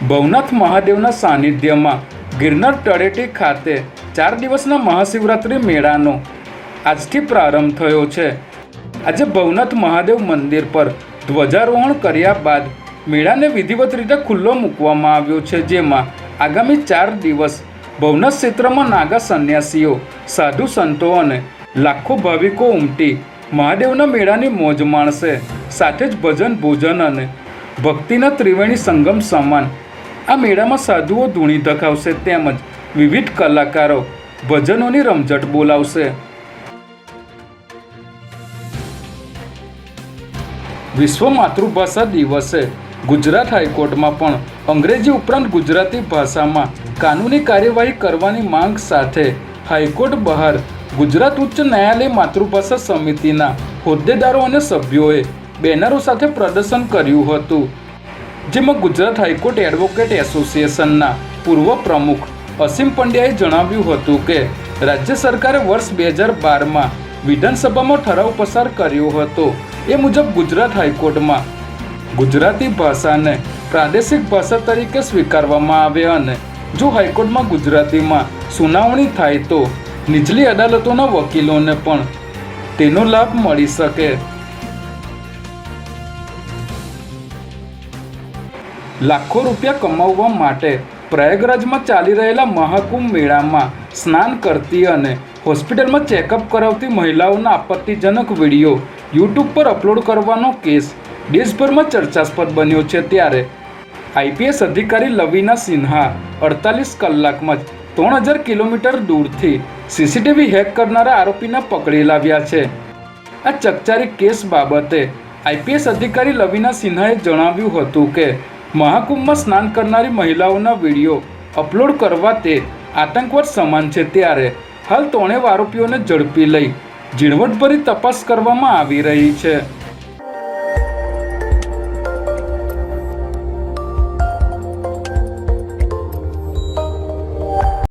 ભવનાથ મહાદેવના સાનિધ્યમાં ગિરનાર તળેટી ખાતે ચાર દિવસના મહાશિવરાત્રિ મેળાનો આજથી પ્રારંભ થયો છે. આજે ભવનાથ મહાદેવ મંદિર પર ધ્વજારોહણ કર્યા બાદ મેળાને વિધિવત રીતે ખુલ્લો મૂકવામાં આવ્યો છે, જેમાં આગામી ચાર દિવસ ભવનાથ ક્ષેત્રમાં નાગા સંન્યાસીઓ, સાધુ સંતો અને લાખો ભાવિકો ઉમટી મહાદેવના મેળાની મોજ માણશે. સાથે જ ભજન, ભોજન અને ભક્તિના ત્રિવેણી સંગમ સમાન આ મેળામાં સાધુઓ ધૂણી ધખાવશે તેમજ વિવિધ કલાકારો ભજનોની રમઝટ બોલાવશે. વિશ્વ માતૃભાષા દિવસે ગુજરાત હાઈકોર્ટમાં પણ અંગ્રેજી ઉપરાંત ગુજરાતી ભાષામાં કાનૂની કાર્યવાહી કરવાની માંગ સાથે હાઈકોર્ટ બહાર ગુજરાત ઉચ્ચ ન્યાયાલય માતૃભાષા સમિતિના હોદ્દેદારો અને સભ્યોએ બેનરો સાથે પ્રદર્શન કર્યું હતું. જેમાં ગુજરાત હાઈકોર્ટ એડવોકેટ એસોસિએશનના પૂર્વ પ્રમુખ અસીમ પંડ્યાએ જણાવ્યું હતું કે, રાજ્ય સરકારે વર્ષ બે હજાર બારમાં વિધાનસભામાં ઠરાવ પસાર કર્યો હતો. એ મુજબ ગુજરાત હાઈકોર્ટમાં ગુજરાતી ભાષાને પ્રાદેશિક ભાષા તરીકે સ્વીકારવામાં આવે અને જો હાઈકોર્ટમાં ગુજરાતીમાં સુનાવણી થાય તો નીચલી અદાલતોના વકીલોને પણ તેનો લાભ મળી શકે. લાખો રૂપિયા કમાવવા માટે પ્રયાગરાજમાં ચાલી રહેલા મહાકુંભ મેળામાં સ્નાન કરતી અને હોસ્પિટલમાં ચેકઅપ કરાવતી મહિલાઓના આપત્તિજનક વીડિયો યુટ્યુબ પર અપલોડ કરવાનો કેસ દેશભરમાં ચર્ચાસ્પદ બન્યો છે ત્યારે આઈપીએસ અધિકારી લવિના સિન્હા અડતાલીસ કલાકમાં જ ત્રણ હજાર કિલોમીટર દૂરથી સીસીટીવી હેક કરનારા આરોપીને પકડી લાવ્યા છે. આ ચકચારી કેસ બાબતે આઈપીએસ અધિકારી લવિના સિન્હાએ જણાવ્યું હતું કે મહાકુંભમાં સ્નાન કરનારી મહિલાઓના વીડિયો અપલોડ કરવા તે આતંકવાદ સમાન છે ત્યારે હાલ ત્રણેય આરોપીઓને ઝડપી લઈ ઝીણવટભરી તપાસ કરવામાં આવી રહી છે.